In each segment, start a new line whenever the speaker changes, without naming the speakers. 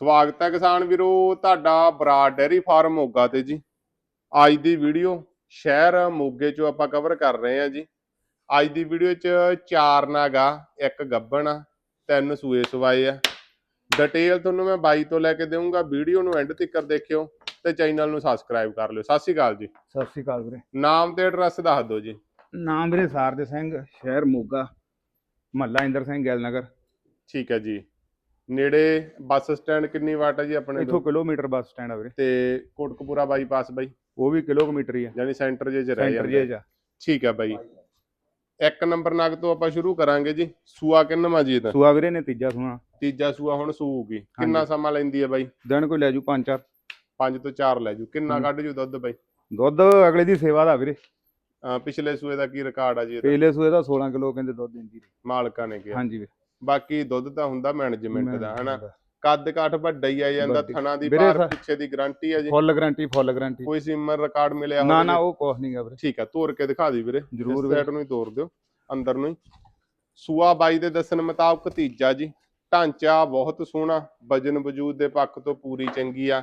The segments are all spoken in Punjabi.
ਸਵਾਗਤ ਹੈ ਕਿਸਾਨ ਵੀਰੋ ਤੁਹਾਡਾ ਬਰਾਡ ਡੈਰੀ ਫਾਰਮ ਮੋਗਾ ਤੇ ਜੀ। ਅੱਜ ਦੀ ਵੀਡੀਓ ਸ਼ਹਿਰ ਮੋਗੇ ਚੋਂ ਆਪਾਂ ਕਵਰ ਕਰ ਰਹੇ ਹਾਂ ਜੀ। ਅੱਜ ਦੀ ਵੀਡੀਓ 'ਚ ਚਾਰ ਨਾਗਾ ਇੱਕ ਗੱਬਣ ਆ ਤਿੰਨ ਸੂਏ ਸਵਾਏ ਆ। ਡਿਟੇਲ ਤੁਹਾਨੂੰ ਮੈਂ ਬਾਈ ਤੋਂ ਲੈ ਕੇ ਦੇਵਾਂਗਾ ਵੀਡੀਓ ਨੂੰ ਐਂਡ ਤੱਕ ਦੇਖਿਓ ਤੇ ਚੈਨਲ ਨੂੰ ਸਬਸਕ੍ਰਾਈਬ ਕਰ ਲਿਓ। ਸਤਿ ਸ਼੍ਰੀ ਅਕਾਲ ਜੀ।
ਸਤਿ ਸ਼੍ਰੀ ਅਕਾਲ ਵੀਰੇ।
ਨਾਮ ਤੇ ਐਡਰੈਸ ਦੱਸ ਦਿਓ ਜੀ।
ਨਾਮ ਵੀਰੇ ਸਾਰਦੇ ਸਿੰਘ ਸ਼ਹਿਰ ਮੋਗਾ ਮਹੱਲਾ ਇੰਦਰ ਸਿੰਘ ਗਿੱਲ ਨਗਰ
ਠੀਕ ਹੈ ਜੀ। ਨੇੜੇ ਬੱਸ ਸਟੈਂਡ ਕਿੰਨੀ ਵਾਟ ਹੈ ਜੀ ਆਪਣੇ
ਇੱਥੋਂ
ਤੋਂ
ਕਿਲੋਮੀਟਰ ਬੱਸ ਸਟੈਂਡ ਆ ਵੀਰੇ।
ਤੇ ਕੋਟਕਪੂਰਾ ਬਾਈਪਾਸ ਬਾਈ?
ਉਹ ਵੀ ਕਿਲੋਮੀਟਰ ਹੀ ਆ।
ਯਾਨੀ ਸੈਂਟਰ ਜੇ ਚ ਰਹਿ
ਸੈਂਟਰ
ਜਾਂਦਾ
ਜੇ ਜਾ
ਠੀਕ ਹੈ ਬਾਈ। ਇੱਕ ਨੰਬਰ ਨਗ ਤੋਂ ਆਪਾਂ ਸ਼ੁਰੂ ਕਰਾਂਗੇ ਜੀ। ਸੂਆ ਕਿੰਨਵਾਂ ਜੀ ਇਹਦਾ?
ਸੂਆ ਵੀਰੇ ਨੇ ਤੀਜਾ ਸੂਆ।
ਤੀਜਾ ਸੂਆ ਹੁਣ ਸੂਊਗੀ। ਕਿੰਨਾ। ਸਮਾਂ ਲੈਂਦੀ ਹੈ ਬਾਈ?
ਦਿਨ ਕੋਈ ਲੈ ਜੂ ਪੰਜ ਚਾਰ।
5 ਤੋਂ 4 ਲੈ ਜੂ। ਕਿੰਨਾ
ਹਮ।
ਕੱਢ ਜੂ ਦੁੱਧ ਬਾਈ?
ਦੁੱਧ ਅਗਲੇ ਦੀ ਸੇਵਾ ਦਾ ਵੀਰੇ।
ਅਹ ਪਿਛਲੇ ਸੂਏ ਦਾ ਕੀ ਰਿਕਾਰਡ ਆ ਜੀ ਇਹਦਾ?
ਪਹਿਲੇ ਸੂਏ ਦਾ 16 ਕਿਲੋ ਕਹਿੰਦੇ ਦੁੱਧ ਦਿੰਦੀ ਰਹੀ।
ਮਾਲਕਾਂ ਨੇ ਕਿਹਾ।
ਹਾਂਜੀ ਵੀਰੇ।
ਬਾਕੀ ਦੁੱਧ ਤਾਂ ਹੁੰਦਾ ਮੈਨੇਜਮੈਂਟ ਦਾ ਹਨਾ?
ਫੁੱਲ
ਕੱਦ ਕਾਠ ਵੱਡਾ ਹੀ ਆ ਜਾਂਦਾ। ਥਣਾ ਦੀ ਬਾਹਰ ਪਿੱਛੇ ਦੀ ਗਾਰੰਟੀ ਆ ਜੀ।
ਗਾਰੰਟੀ ਫੁੱਲ ਗਾਰੰਟੀ
ਕੋਈ ਸਿਮਰ ਰਿਕਾਰਡ ਮਿਲਿਆ
ਨਾ ਨਾ? ਉਹ ਕੁਛ ਨਹੀਂ ਗਾ ਵੀਰੇ।
ਠੀਕ ਆ ਤੋੜ ਕੇ ਦਿਖਾ ਦੀ ਵੀਰੇ।
ਜ਼ਰੂਰ।
ਸਾਈਡ ਨੂੰ ਹੀ ਤੋੜ ਦਿਓ ਅੰਦਰ ਨੂੰ ਹੀ। ਸੂਆ ਬਾਈ ਦੇ ਦੱਸਣ ਮੁਤਾਬਕ ਤੀਜਾ ਜੀ। ਢਾਂਚਾ ਬਹੁਤ ਸੋਹਣਾ ਵਜਨ ਵਜੂਦ ਦੇ ਪੱਖ ਤੋਂ ਪੂਰੀ ਚੰਗੀ ਆ।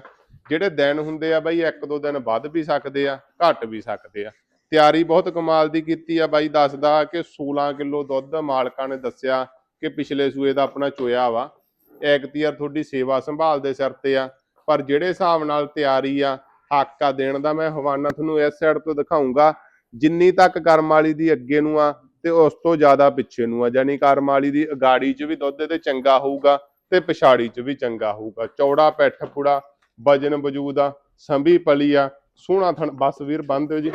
ਜਿਹੜੇ ਦਿਨ ਹੁੰਦੇ ਆ ਬਾਈ ਇੱਕ ਦੋ ਦਿਨ ਵੱਧ ਵੀ ਸਕਦੇ ਆ ਘਟ ਵੀ ਸਕਦੇ ਆ। ਤਿਆਰੀ ਬਹੁਤ ਕਮਾਲ ਦੀ ਕੀਤੀ ਆ ਬਾਈ ਦੱਸਦਾ ਕਿ 16 ਕਿਲੋ ਦੁੱਧ ਮਾਲਕਾਂ ਨੇ ਦੱਸਿਆ ਕਿ ਪਿਛਲੇ ਸੂਏ ਦਾ ਆਪਣਾ ਚੋਇਆ ਵਾ। ਐਕਤੀਆਰ ਤੁਹਾਡੀ ਸੇਵਾ ਸੰਭਾਲ ਦੇ ਸਿਰ ਤੇ ਆ। ਪਰ ਜਿਹੜੇ ਹਿਸਾਬ ਨਾਲ ਤਿਆਰੀ ਆ, ਹਾਕਾ ਦੇਣ ਦਾ, ਮੈਂ ਹਵਾਨਾ ਤੁਹਾਨੂੰ ਇਸ ਸਾਈਡ ਤੋਂ ਦਿਖਾਉਂਗਾ ਜਿੰਨੀ ਤੱਕ ਕਰਮ ਵਾਲੀ ਦੀ ਅੱਗੇ ਨੂੰ ਆ ਤੇ ਉਸ ਤੋਂ ਜ਼ਿਆਦਾ ਪਿੱਛੇ ਨੂੰ ਆ। ਯਾਨੀ ਕਰਮ ਵਾਲੀ ਦੀ ਅਗਾੜੀ 'ਚ ਵੀ ਦੁੱਧ ਤੇ ਚੰਗਾ ਹੋਊਗਾ ਤੇ ਪਿਛਾੜੀ 'ਚ ਵੀ ਚੰਗਾ ਹੋਊਗਾ। ਚੌੜਾ ਪੈਠ ਪੁੜਾ, ਵਜਨ ਵਜੂਦ ਆ, ਸੰਭੀ ਪਲੀ ਆ, ਸੋਹਣਾ ਥਣ ਬਸ ਵੀਰ, ਬੰਦ ਦਿਓ ਜੀ।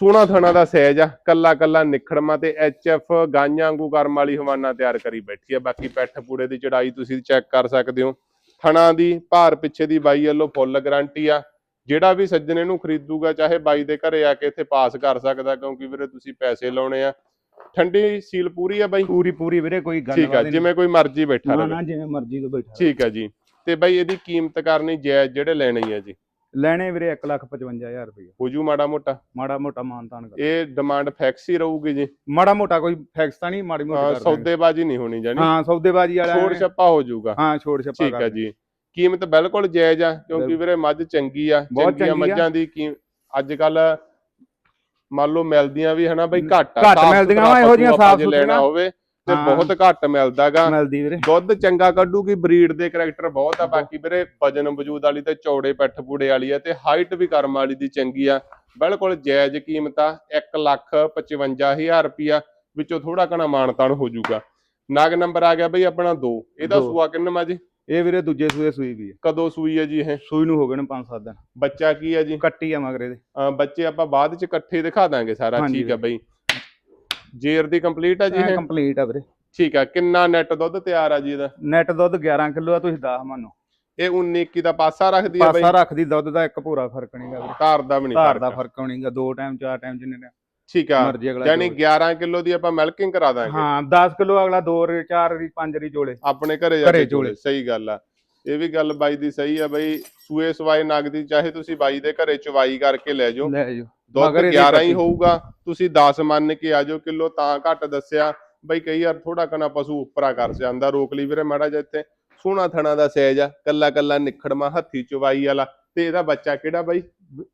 ਸੋਹਣਾ ਥਣਾ ਦਾ ਸਹਿਜ ਆ ਕੱਲਾ ਕੱਲਾ ਨਿਖੜਮਾ ਤੇ ਐਫ ਗਾਈਆਂ ਵਾਂਗੂ ਕਰਮ ਵਾਲੀ ਹਵਾਨਾ ਤਿਆਰ ਕਰੀ ਬੈਠੀ ਆ ਬਾਕੀ ਪੈਠ ਪੂੜੇ ਦੀ ਚੜਾਈ ਤੁਸੀਂ ਚੈੱਕ ਕਰ ਸਕਦੇ ਹੋ। ਥਣਾ ਦੀ ਭਾਰ ਪਿੱਛੇ ਦੀ ਬਾਈ ਵੱਲੋਂ ਫੁੱਲ ਗਾਰੰਟੀ ਆ ਜਿਹੜਾ ਵੀ ਸੱਜਣ ਇਹਨੂੰ ਖਰੀਦੂਗਾ ਚਾਹੇ ਬਾਈ ਦੇ ਘਰੇ ਆ ਕੇ ਇੱਥੇ ਪਾਸ ਕਰ ਸਕਦਾ ਕਿਉਂਕਿ ਵੀਰੇ ਤੁਸੀਂ ਪੈਸੇ ਲਾਉਣੇ ਆ। ਠੰਡੀ ਸੀਲ ਪੂਰੀ ਆ ਬਾਈ?
ਪੂਰੀ ਪੂਰੀ ਵੀਰੇ ਕੋਈ ਗੱਲ
ਠੀਕ ਆ ਜਿਵੇਂ ਕੋਈ ਮਰਜ਼ੀ ਬੈਠਾ ਰਹੇ
ਨਾ ਜਿਵੇਂ ਮਰਜ਼ੀ ਤੋਂ ਬੈਠਾ
ਠੀਕ ਆ ਜੀ। ਤੇ ਬਾਈ ਇਹਦੀ ਕੀਮਤ ਕਰਨੀ ਜਾਇਜ਼ ਜਿਹੜੇ ਲੈਣੇ ਆ ਜੀ।
ਲੈਣੇ ਵੀਰੇ 155000 ਰੁਪਏ।
ਹੋਜੂ ਮਾੜਾ ਮੋਟਾ।
ਮਾੜਾ ਮੋਟਾ ਮਾਨਤਾਨ ਕਰ।
ਇਹ ਡਿਮਾਂਡ ਫਿਕਸ ਹੀ ਰਹੂਗੀ ਜੀ।
ਮਾੜਾ ਮੋਟਾ ਕੋਈ ਫੈਕਸ ਤਾਂ ਨਹੀਂ ਮਾੜੀ ਮੋਟੀ
ਹਾਂ,
ਕਰ।
ਸੌਦੇਬਾਜ਼ੀ ਨਹੀਂ ਹੋਣੀ ਜਾਨੀ
ਹਾਂ ਸੌਦੇਬਾਜ਼ੀ ਵਾਲਾ
ਛੋੜ ਛੱਪਾ ਹੋ ਜਾਊਗਾ
ਹਾਂ ਛੋੜ ਛੱਪਾ
ਠੀਕ ਹੈ ਜੀ। ਕੀਮਤ ਬਿਲਕੁਲ ਜਾਇਜ਼ ਆ ਕਿਉਂਕਿ। ਵੀਰੇ ਮੱਝ ਚੰਗੀ ਆ। ਚੰਗੀਆਂ। ਮੱਝਾਂ ਦੀ ਕੀ ਅੱਜ ਕੱਲ ਮੰਨ ਲਓ ਮਿਲਦੀਆਂ ਵੀ ਹਨਾ ਬਈ ਘੱਟ ਆ
ਘੱਟ ਮਿਲਦੀਆਂ ਇਹੋ ਜਿਹੀਆਂ
ਪਸ਼ੂ ਆਪਾਂ ਜੇ
ਸਾਫ਼
ਲੈਣਾ
ਸੁਥਰੀਆਂ।
ਹੋਵੇ। ਤੇ। ਬਹੁਤ ਘੱਟ ਮਿਲਦਾਗਾ।
ਮਿਲਦੀ ਵੀਰੇ।
ਦੁੱਧ ਚੰਗਾ ਕੱਢੂਗੀ ਬਰੀਡ ਦੇ ਕਰੈਕਟਰ ਬਹੁਤ ਆ। ਬਾਕੀ ਵੀਰੇ ਵਜਨ ਵਜੂਦ ਵਾਲੀ ਤੇ ਚੌੜੇ ਪਿੱਠ ਪੂੜੇ ਵਾਲੀ ਆ ਤੇ ਹਾਈਟ ਵੀ ਕਰਮ ਵਾਲੀ ਦੀ ਚੰਗੀ ਆ। ਬਿਲਕੁਲ ਜਾਇਜ਼ ਕੀਮਤ ਆ 1 ਲੱਖ 55000 ਰੁਪਿਆ ਵਿੱਚੋਂ ਥੋੜਾ ਘਣਾ ਮਾਨਤਾਨ ਹੋ ਜਾਊਗਾ। ਨਗ ਨੰਬਰ ਆ ਗਿਆ ਬਈ ਆਪਣਾ 2 ਇਹਦਾ। ਸੂਆ ਕਿੰਨਾ ਜੀ?
ਇਹ ਵੀਰੇ ਦੂਜੇ ਸੂਏ ਸੂਈ ਵੀ ਹੈ
ਕਦੋਂ ਸੂਈ ਹੈ ਜੀ ਇਹ?
ਸੂਈ ਨੂੰ ਹੋ ਗਏ ਨੇ 5-7 ਦਿਨ।
ਬੱਚਾ ਕੀ ਹੈ ਜੀ?
ਕੱਟੀ ਆ ਮਗਰੇ ਦੇ।
ਬੱਚੇ ਆਪਾਂ ਬਾਅਦ ਚ ਇਕੱਠੇ ਦਿਖਾ ਦਾਂਗੇ ਸਾਰਾ। ਠੀਕ ਹੈ ਬਈ। ਜੇਰ ਦੀ ਕੰਪਲੀਟ ਹੈ ਜੀ ਇਹ
ਕੰਪਲੀਟ ਆ ਵੀਰੇ।
ਠੀਕ ਹੈ ਕਿੰਨਾ ਨੈਟ ਦੁੱਧ ਤਿਆਰ ਆ ਜੀ ਇਹਦਾ?
ਨੈਟ ਦੁੱਧ 11 ਕਿਲੋ ਆ ਤੁਸੀਂ 10 ਮੰਨੋ।
ਇਹ 19 21 ਦਾ ਪਾਸਾ ਰੱਖਦੀ ਆ ਬਈ?
ਪਾਸਾ ਰੱਖਦੀ ਦੁੱਧ ਦਾ ਇੱਕ ਪੂਰਾ ਫ਼ਰਕ ਨਹੀਂਗਾ ਵੀਰੇ।
ਧਾਰ ਦਾ ਵੀ ਨਹੀਂ
ਧਾਰ ਦਾ
ਫ਼ਰਕ
ਨਹੀਂਗਾ ਦੋ ਟਾਈਮ ਚਾਰ ਟਾਈਮ ਜਿੰਨੇ ਨੇ।
ਠੀਕ ਆ ਯਾਨੀ
ਜੋੜੇ।
11 ਕਿਲੋ ਦੀ ਆਪਾਂ ਮਿਲਕਿੰਗ ਕਰਾ ਦਾਂਗੇ।
ਹਾਂ 10 ਕਿਲੋ ਅਗਲਾ ਦੋ ਰੀ ਚਾਰ ਰੀ ਪੰਜ ਰੀ ਜੋੜੇ।
ਆਪਣੇ ਘਰੇ ਜਾ ਕੇ।
ਚੋਲੇ
ਸਹੀ ਗੱਲ ਆ। ਇਹ ਵੀ ਗੱਲ ਬਾਈ ਦੀ ਸਹੀ ਆ ਬਈ ਸੂਏ ਸਵਾਏ ਨਗ ਦੀ ਚਾਹੇ ਤੁਸੀਂ ਬਾਈ ਦੇ ਘਰੇ ਚਵਾਈ ਕਰਕੇ ਲੈ ਜਾਓ।
ਲੈ ਜਾਓ।
ਦੁੱਧ
ਮਗਰ ਇਹਦੀ
11 ਹੀ। ਹੋਊਗਾ ਤੁਸੀਂ 10 ਮੰਨ ਕੇ ਆ ਜਾਓ ਕਿਲੋ ਤਾਂ ਘੱਟ ਦੱਸਿਆ। ਬਈ ਕਈ ਵਾਰ ਥੋੜਾ ਕਨਾ ਪਸ਼ੂ ਉੱਪਰਾ ਕਰ ਜਾਂਦਾ ਰੋਕ ਲਈ ਵੀਰੇ ਮਾੜਾ ਜਿਹਾ ਇੱਥੇ। ਸੋਹਣਾ ਥਣਾ ਦਾ ਸਹਿਜ ਆ ਕੱਲਾ ਕੱਲਾ ਨਿਖੜਮਾ ਹੱਥੀ ਚਵਾਈ ਵਾਲਾ। ਤੇ ਇਹਦਾ ਬੱਚਾ ਕਿਹੜਾ ਬਾਈ?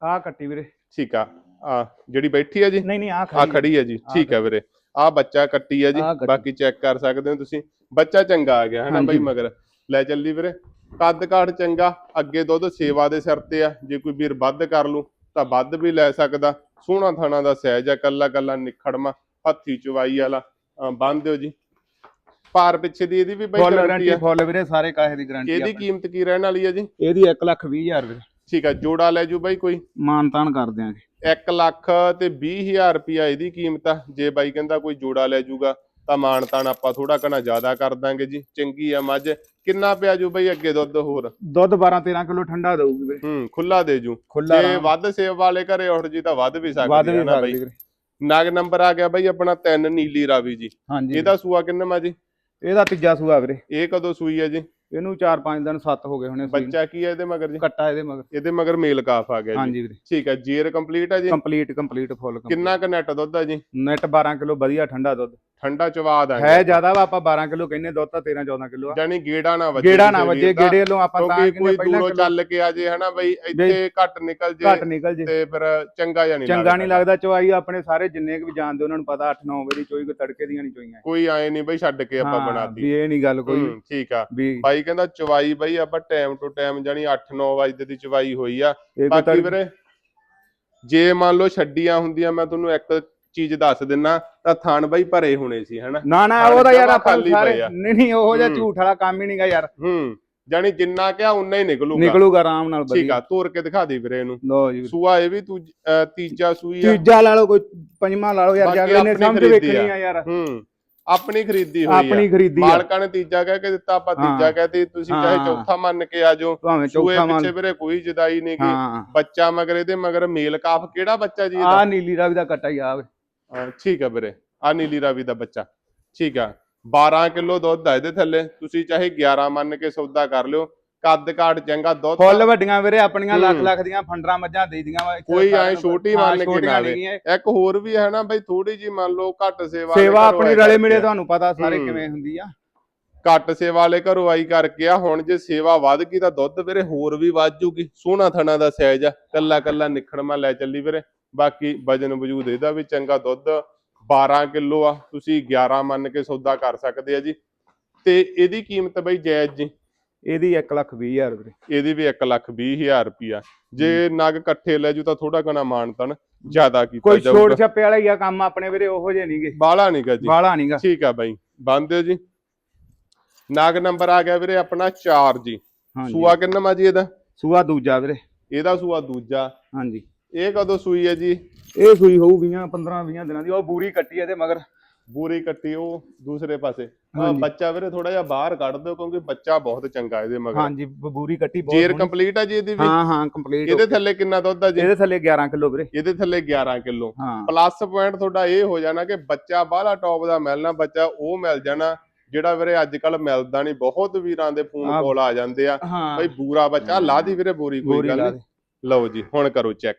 ਆਹ ਕੱਟੀ ਵੀਰੇ।
ਠੀਕ ਆ ਆ ਜਿਹੜੀ ਬੈਠੀ ਆ ਜੀ?
ਨਹੀਂ ਨਹੀਂ ਆਹ
ਆ
ਖੜੀ
ਖੜੀ ਹੈ ਜੀ ਠੀਕ ਹੈ ਵੀਰੇ। ਆ ਬੱਚਾ ਕੱਟੀ ਆ ਜੀ। ਬਾਕੀ ਚੈੱਕ ਕਰ ਸਕਦੇ ਹੋ ਤੁਸੀਂ। ਬੱਚਾ ਚੰਗਾ ਆ ਗਿਆ ਹੈ ਨਾ
ਹਾਂਜੀ।
ਬਈ ਮਗਰ। ਲੈ ਚੱਲੀ ਵੀਰੇ। ਕੱਦ ਕਾਠ ਚੰਗਾ ਅੱਗੇ ਦੁੱਧ ਸੇਵਾ ਦੇ ਸਿਰ ਤੇ ਆ ਜੇ ਕੋਈ ਵੀਰ ਵੱਧ ਕਰ ਲੂ ਤਾਂ ਵੱਧ ਵੀ ਲੈ ਸਕਦਾ। ਸੋਹਣਾ ਥਾਣਾ ਦਾ ਸਹਿਜ ਆ ਕੱਲਾ ਕੱਲਾ ਨਿਖੜਮਾ ਹੱਥੀ ਚਵਾਈ ਵਾਲਾ। ਬੰਨ੍ਹ ਦਿਓ ਜੀ। ਪਾਰ ਪਿੱਛੇ ਦੀ ਇਹਦੀ ਵੀ ਬਈ
ਫੁੱਲ
ਗਾਰੰਟੀ
ਗਾਰੰਟੀ
ਆ।
ਫੁੱਲ ਵੀਰੇ ਸਾਰੇ ਕਾਹੇ ਦੀ ਗਾਰੰਟੀ
ਇਹਦੀ ਕੀਮਤ ਕੀ ਰਹਿਣ ਵਾਲੀ ਆ ਜੀ?
ਇਹਦੀ 1 ਲੱਖ 20 ਹਜ਼ਾਰ ਵੀਰੇ।
ਠੀਕ ਆ ਜੋੜਾ ਲੈ ਜੂ ਬਾਈ ਕੋਈ।
ਮਾਨਤਾਨ ਕਰ ਦਿਆਂਗੇ।
1 ਲੱਖ ਤੇ 20000 ਰੁਪਿਆ ਇਹਦੀ ਕੀਮਤ ਆ। ਜੇ ਬਾਈ ਕਹਿੰਦਾ ਕੋਈ ਜੋੜਾ ਲੈ ਜੂਗਾ ਤਾਂ ਮਾਣ ਤਾਣ ਆਪਾਂ ਥੋੜਾ ਘਣਾ ਜ਼ਿਆਦਾ ਕਰ ਦਾਂਗੇ ਜੀ। ਚੰਗੀ ਆ ਮੱਝ। ਕਿੰਨਾ ਪਿਆ ਜੂ ਬਈ ਅੱਗੇ ਦੁੱਧ ਹੋਰ?
ਦੁੱਧ 12 13 ਕਿਲੋ ਠੰਡਾ ਦਊਗੀ ਵੀਰੇ।
ਹੂੰ ਖੁੱਲਾ ਦੇ ਜੂ। ਜੇ ਵੱਧ ਸੇਵ ਵਾਲੇ ਘਰੇ ਉੱਠ ਜੀ ਤਾਂ ਵੱਧ ਵੀ ਸਕਦੀ ਆ ਨਾ ਬਈ। ਨਗ ਨੰਬਰ ਆ ਗਿਆ ਬਈ ਆਪਣਾ 3 ਨੀਲੀ ਰਾਵੀ ਜੀ।
ਹਾਂਜੀ।
ਇਹਦਾ ਸੂਆ ਕਿੰਨਾ ਮਾ ਜੀ?
ਇਹਦਾ ਤੀਜਾ ਸੂਆ ਵੀਰੇ।
ਇਹ ਕਦੋਂ ਸੂਈ ਹੈ ਜੀ?
ਇਹਨੂੰ 4-5 ਦਿਨ 7 ਹੋ ਗਏ ਹੁਣੇ।
ਬੱਚਾ ਕੀ ਹੈ ਇਹਦੇ ਮਗਰ ਜੀ?
ਕੱਟਾ ਇਹਦੇ ਮਗਰ।
ਇਹਦੇ ਮਗਰ ਮੇਲ ਕਾਫ ਆ ਗਿਆ ਜੀ।
ਹਾਂਜੀ ਵੀਰੇ।
ਠੀਕ ਹੈ ਜੇਰ ਕੰਪਲੀਟ ਹੈ ਜੀ?
ਕੰਪਲੀਟ ਕੰਪਲੀਟ ਫੁੱਲ
ਕਿੰਨਾ ਕ ਨੈਟ ਦੁੱਧ ਹੈ ਜੀ?
ਨੈਟ 12 ਕਿਲੋ ਵਧੀਆ ਠੰਡਾ ਦੁੱਧ।
ਠੰਡਾ ਚਵਾ ਦਾਂਗੇ
ਹੈ ਜ਼ਿਆਦਾ ਵਾ ਆਪਾਂ 12 ਕਿਲੋ ਕਹਿੰਨੇ ਦੁੱਧ ਤਾਂ 13 14 ਕਿਲੋ ਆ।
ਜਾਨੀ ਗੇੜਾ ਨਾ ਵੱਜੇ
ਗੇੜਾ ਨਾ ਵੱਜੇ ਗੇੜੇ ਵੱਲੋਂ ਆਪਾਂ ਤਾਂ
ਕੋਈ ਦੂਰੋਂ ਚੱਲ ਕੇ ਆ ਜੇ ਹਨਾ ਬਈ ਇੱਥੇ ਘੱਟ ਨਿਕਲ ਜੇ
ਘੱਟ ਨਿਕਲ ਜੇ।
ਤੇ ਫਿਰ ਚੰਗਾ ਜਾਂ ਨਹੀਂ
ਚੰਗਾ ਨਹੀਂ ਲੱਗਦਾ ਚਵਾਈ ਆਪਣੇ ਸਾਰੇ ਜਿੰਨੇ ਵੀ ਜਾਣਦੇ ਉਹਨਾਂ ਨੂੰ ਪਤਾ 8-9 ਵਜੇ ਦੀ ਚੋਈ ਕੋ ਤੜਕੇ ਦੀਆਂ ਨਹੀਂ ਚੋਈਆਂ।
ਕੋਈ ਆਏ ਨਹੀਂ ਬਈ ਛੱਡ ਕੇ ਆਪਾਂ ਬਣਾਤੀ।
ਵੀ ਇਹ ਨਹੀਂ ਗੱਲ ਕੋਈ।
ਠੀਕ ਆ। ਬਾਈ ਕਹਿੰਦਾ ਚਵਾਈ ਬਈ ਆਪਾਂ ਟਾਈਮ ਟੂ ਟਾਈਮ ਜਾਨੀ 8-9 ਵਜੇ ਦੀ ਚਵਾਈ ਹੋਈ ਆ। ਬਾਕੀ ਵੀਰੇ ਜੇ ਮੰਨ ਲਓ ਛੱਡੀਆਂ ਹੁੰਦੀਆਂ ਮੈਂ ਤੁਹਾਨੂੰ ਇੱਕ ਚੀਜ਼ ਦੱਸ ਦਿੰਨਾ ਤਾਂ ਥਣ ਬਈ ਭਰੇ ਹੋਣੇ ਸੀ ਹਨਾ?
ਨਾ ਨਾ ਉਹਦਾ ਯਾਰ ਆਪਾਂ ਸਾਰੇ। ਨਹੀਂ ਨਹੀਂ ਉਹ ਜਿਹਾ। ਝੂਠ ਵਾਲਾ ਕੰਮ ਹੀ ਨਹੀਂਗਾ ਯਾਰ।
ਹੂੰ ਜਾਨੀ ਜਿੰਨਾ ਕਿਹਾ ਉਨਾ ਹੀ ਨਿਕਲੂਗਾ।
ਨਿਕਲੂਗਾ ਆਰਾਮ ਨਾਲ
ਠੀਕ ਆ ਤੋਰ ਕੇ ਦਿਖਾ ਦੇ ਵੀਰੇ ਇਹਨੂੰ।
ਲੋ ਜੀ।
ਸੂਆ ਇਹ ਵੀ ਤੂੰ ਤੀਜਾ ਸੂਈ ਆ।
ਤੀਜਾ ਲਾ ਲਓ ਕੋਈ ਪੰਜਵਾਂ ਲਾ ਲਓ ਯਾਰ ਜਾ ਕੇ ਸਮਝ ਵੇਖਣੀ
ਆ।
ਯਾਰ।
ਹੂੰ ਆਪਣੀ ਖਰੀਦੀ ਹੋਈ ਆ।
ਆਪਣੀ ਖਰੀਦੀ ਆ।
ਮਾਲਕਾਂ ਨੇ ਤੀਜਾ ਕਹਿ ਕੇ ਦਿੱਤਾ ਆਪਾਂ ਤੀਜਾ
ਹਾਂ।
ਕਹਤੇ ਤੁਸੀਂ ਚਾਹੇ। ਚੌਥਾ ਮੰਨ ਕੇ ਆ ਜਾਓ।
ਭਾਵੇਂ
ਸੂਏ ਪਿੱਛੇ ਵੀਰੇ ਕੋਈ ਜਦਾਈ ਨਹੀਂ ਗੀ।
ਹਾਂ।
ਬੱਚਾ ਮਗਰ ਇਹਦੇ ਮਗਰ ਮੇਲ ਕਾਫ ਕਿਹੜਾ ਬੱਚਾ ਜੀ
ਆ ਨੀਲੀ ਰਾਵੀ ਦਾ ਕੱਟਾ ਹੀ ਆ ਵੇ।
ਹਾਂ, ਠੀਕ ਆ ਵੀਰੇ ਆ ਨੀਲੀ ਰਾਵੀ ਦਾ ਬੱਚਾ ਠੀਕ ਆ 12 ਕਿਲੋ ਦੁੱਧ ਆ ਇਹਦੇ ਥੱਲੇ ਤੁਸੀਂ ਚਾਹੇ 11 ਮੰਨ ਕੇ ਸੌਦਾ ਕਰ ਲਿਓ ਕੱਦ ਕਾਠ ਚੰਗਾ ਦੁੱਧ
ਫੁੱਲ ਵੱਡੀਆਂ ਵੀਰੇ ਆਪਣੀਆਂ ਲੱਖ। ਲੱਖ ਦੀਆਂ ਫੰਡਰਾਂ ਮੱਝਾਂ ਦੇ ਦੀਆਂ ਵਾ
ਕੋਈ ਐਂ। ਛੋਟੀ ਮੰਨ ਕੇ ਨਾ। ਇੱਕ ਹੋਰ ਵੀ ਹੈ ਨਾ ਬਈ ਥੋੜੀ ਜੀ ਮੰਨ ਲਓ ਘੱਟ ਸੇਵਾ
ਸੇਵਾ ਆਪਣੀ ਰਲੇ ਮਿਲੇ। ਤੁਹਾਨੂੰ ਪਤਾ ਸਾਰੇ। ਕਿਵੇਂ ਹੁੰਦੀ ਆ
ਘੱਟ ਸੇਵਾ ਵਾਲੇ ਘਰੋਂ ਆਈ ਕਰਕੇ ਆ ਹੁਣ ਜੇ ਸੇਵਾ ਵੱਧ ਗਈ ਤਾਂ ਦੁੱਧ ਵੀਰੇ ਹੋਰ ਵੀ ਵੱਧ ਜੂਗੀ ਸੋਹਣਾ ਥਣਾ ਦਾ ਸਾਈਜ਼ ਆ ਕੱਲਾ ਕੱਲਾ ਨਿਖੜਮਾ ਲੈ ਚੱਲੀ ਵੀਰੇ ਬਾਕੀ ਵਜਨ ਵਜੂਦ ਇਹਦਾ ਵੀ ਚੰਗਾ ਦੁੱਧ 12 ਕਿਲੋ ਆ ਤੁਸੀਂ 11 ਮੰਨ ਕੇ ਸੌਦਾ ਕਰ ਸਕਦੇ ਆ ਜੀ। ਤੇ ਇਹਦੀ ਕੀਮਤ ਬਈ ਜਾਇਜ਼ ਜੀ?
ਇਹਦੀ 1 ਲੱਖ 20 ਹਜ਼ਾਰ ਵੀਰੇ।
ਇਹਦੀ ਵੀ 1 ਲੱਖ 20 ਹਜ਼ਾਰ ਰੁਪਿਆ ਜੇ ਨਗ ਇਕੱਠੇ ਲੈ ਜੂ ਤਾਂ ਥੋੜਾ ਘਣਾ ਮਾਨਤਨ ਜ਼ਿਆਦਾ ਕੀਤਾ
ਕੋਈ ਛੋੜ
ਜਾਊਗਾ
ਛੱਪੇ ਵਾਲਾ ਹੀ ਆ ਕੰਮ ਆਪਣੇ ਵੀਰੇ ਉਹੋ ਜਿਹੇ ਨਹੀਂਗੇ
ਬਾਲਾ ਨਹੀਂਗਾ ਜੀ।
ਵਾਲਾ ਨਹੀਂਗਾ
ਠੀਕ ਆ ਬਾਈ ਬੰਦ ਦਿਓ ਜੀ। ਨਗ ਨੰਬਰ ਆ ਗਿਆ ਵੀਰੇ ਆਪਣਾ 4 ਜੀ। ਸੂਆ ਕਿੰਨਾ ਮਾ ਜੀ ਇਹਦਾ?
ਸੂਆ ਦੂਜਾ ਵੀਰੇ।
ਇਹਦਾ ਸੂਆ ਦੂਜਾ।
ਹਾਂਜੀ।
ਇਹ ਕਦੋਂ ਸੂਈ ਹੈ ਜੀ?
ਇਹ ਸੂਈ ਹੋਊ 20 15 20 ਦਿਨਾਂ ਦੀ। ਉਹ ਬੂਰੀ ਕੱਟੀ ਇਹਦੇ ਮਗਰ।
ਬੂਰੀ ਕੱਟੀ ਉਹ ਦੂਸਰੇ ਪਾਸੇ।
ਹਾਂਜੀ।
ਬੱਚਾ ਵੀਰੇ ਥੋੜਾ ਜਿਹਾ ਬਾਹਰ ਕੱਢ ਦਿਓ ਕਿਉਂਕਿ ਬੱਚਾ ਬਹੁਤ ਚੰਗਾ ਇਹਦੇ ਮਗਰ।
ਹਾਂਜੀ ਬੂਰੀ ਕੱਟੀ ਬਹੁਤ
ਜੇਰ। ਕੰਪਲੀਟ ਆ ਜੀ ਇਹਦੀ ਵੀ?
ਹਾਂ ਹਾਂ ਕੰਪਲੀਟ
ਇਹਦੇ ਥੱਲੇ ਕਿੰਨਾ ਦੁੱਧ ਆ ਜੀ?
ਇਹਦੇ ਥੱਲੇ 11 ਕਿਲੋ ਵੀਰੇ।
ਇਹਦੇ ਥੱਲੇ 11 ਕਿਲੋ।
ਹਾਂ।
ਪਲੱਸ ਪੁਆਇੰਟ ਤੁਹਾਡਾ ਇਹ ਹੋ ਜਾਣਾ ਕਿ ਬੱਚਾ ਬਾਹਲਾ ਟੌਪ ਦਾ ਮਿਲਣਾ ਬੱਚਾ ਉਹ ਮਿਲ ਜਾਣਾ ਜਿਹੜਾ ਵੀਰੇ ਅੱਜ ਕੱਲ ਮਿਲਦਾ ਨਹੀਂ। ਬਹੁਤ ਵੀਰਾਂ ਦੇ ਫੋਨ। ਕਾਲ ਆ ਜਾਂਦੇ ਆ।
ਹਾਂ।
ਬਈ ਬੂਰਾ ਬੱਚਾ ਲਾ ਦੀ ਵੀਰੇ ਬੋਰੀ ਕੋਈ ਗੱਲ ਲਓ ਜੀ ਹੁਣ ਕਰੋ ਚੈੱਕ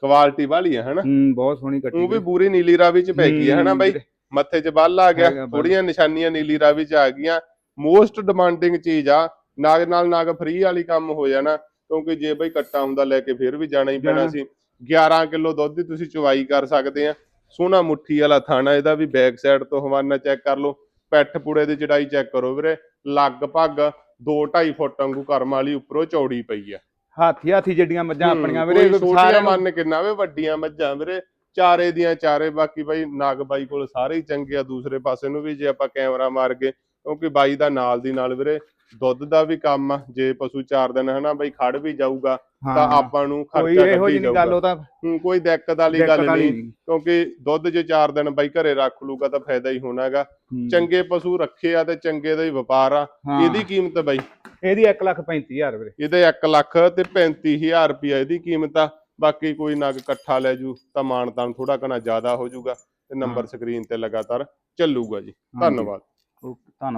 ਕੁਆਲਿਟੀ ਵਾਲੀ ਹੈ ਹਨਾ?
ਹੂੰ ਬਹੁਤ ਸੋਹਣੀ ਕੱਟੀ
ਉਹ ਵੀ ਬੂਰੀ ਨੀਲੀ ਰਾਵੀ ਚ ਪੈ ਗਈ ਹੈ ਹਨਾ ਬਾਈ। ਮੱਥੇ 'ਚ ਬੱਲ ਆ ਗਿਆ। ਥੋੜੀਆਂ ਨਿਸ਼ਾਨੀਆਂ ਨੀਲੀ ਰਾਵੀ 'ਚ ਆ ਗਈਆਂ। ਮੋਸਟ ਡਿਮਾਂਡਿੰਗ ਚੀਜ਼ ਆ ਨਾਗ ਨਾਲ ਨਾਗ ਫ੍ਰੀ ਵਾਲੀ ਕੰਮ ਹੋ ਜਾਣਾ ਕਿਉਂਕਿ ਜੇ ਬਈ ਕੱਟਾ ਹੁੰਦਾ ਲੈ ਕੇ ਫਿਰ ਵੀ ਜਾਣਾ ਹੀ ਪੈਣਾ। ਸੀ। 11 ਕਿਲੋ ਦੁੱਧ ਦੀ ਤੁਸੀਂ ਚੁਵਾਈ ਕਰ ਸਕਦੇ ਆ। ਸੋਹਣਾ ਮੁੱਠੀ ਵਾਲਾ ਥਾਣਾ ਇਹਦਾ ਵੀ ਬੈਕ ਸਾਈਡ ਤੋਂ ਹਵਾਨਾ ਚੈੱਕ ਕਰ ਲਓ। ਪੈਠ ਪੁੜੇ ਦੀ ਚੜਾਈ ਚੈੱਕ ਕਰੋ ਵੀਰੇ। ਲਗਭਗ 2.5 ਫੁੱਟ ਵਾਂਗੂ ਕਰਮ ਵਾਲੀ ਉੱਪਰੋਂ ਚੌੜੀ ਪਈ ਆ।
ਹਾਥੀ ਹਾਥੀ ਜੱਡੀਆਂ ਮੱਝਾਂ ਆਪਣੀਆਂ ਵੀਰੇ
ਛੋਟੀਆਂ ਮੰਨ ਕੇ ਨਾ ਵੇ ਵੱਡੀਆਂ ਮੱਝਾਂ ਵੀਰੇ। ਚਾਰੇ ਦੀਆਂ ਚਾਰੇ ਬਾਕੀ ਬਾਈ ਨਾਗ ਬਾਈ ਕੋਲ ਸਾਰੇ ਹੀ ਚੰਗੇ ਆ ਦੂਸਰੇ ਪਾਸੇ ਨੂੰ ਵੀ ਜੇ ਆਪਾਂ ਕੈਮਰਾ ਮਾਰ ਕੇ ਕਿਉਂਕਿ ਬਾਈ ਦਾ ਨਾਲ ਦੀ ਨਾਲ ਵੀਰੇ ਦੁੱਧ ਦਾ ਵੀ ਕੰਮ ਆ ਜੇ ਪਸ਼ੂ ਚਾਰ ਦਿਨ ਹਨਾ ਬਾਈ ਖੜ ਵੀ ਜਾਊਗਾ ਤਾਂ ਆਪਾਂ ਨੂੰ
ਕੋਈ
ਖਰਚਾ
ਇਹੋ
ਕੱਢੀ
ਜਿਹੀ ਨੀ ਗੱਲ
ਜਾਊਗਾ
ਉਹ ਤਾਂ
ਹੂੰ, ਕੋਈ ਦਿੱਕਤ ਵਾਲੀ ਗੱਲ
ਦਿੱਕਤ ਵਾਲੀ
ਨਹੀਂ
ਨਹੀਂ।
ਕਿਉਂਕਿ ਦੁੱਧ ਜੇ ਚਾਰ ਦਿਨ ਬਾਈ ਘਰੇ ਰੱਖ ਲੂਗਾ ਤਾਂ ਫਾਇਦਾ ਹੀ ਹੋਣਾਗਾ
ਹੂੰ।
ਚੰਗੇ ਪਸ਼ੂ ਰੱਖੇ ਆ ਤੇ ਚੰਗੇ ਦਾ ਹੀ ਵਪਾਰ ਆ।
ਹਾਂ।
ਇਹਦੀ ਕੀਮਤ ਬਾਈ?
ਇਹਦੀ 1 ਲੱਖ 35000 ਵੀਰੇ।
ਇਹਦੇ 1 ਲੱਖ ਤੇ 35000 ਰੁਪਇਆ ਇਹਦੀ ਕੀਮਤ ਆ। ਬਾਕੀ ਕੋਈ ਨਗ ਇਕੱਠਾ ਲੈ ਜੂ ਤਾਂ ਮਾਨਤਾਨ ਥੋੜਾ ਘਣਾ ਜ਼ਿਆਦਾ ਹੋ ਜਾਊਗਾ ਤੇ ਨੰਬਰ ਸਕਰੀਨ ਤੇ ਲਗਾਤਾਰ ਚੱਲੂਗਾ ਜੀ।
ਹਾਂਜੀ।
ਧੰਨਵਾਦ।
ਓਕੇ ਧੰਨਵਾਦ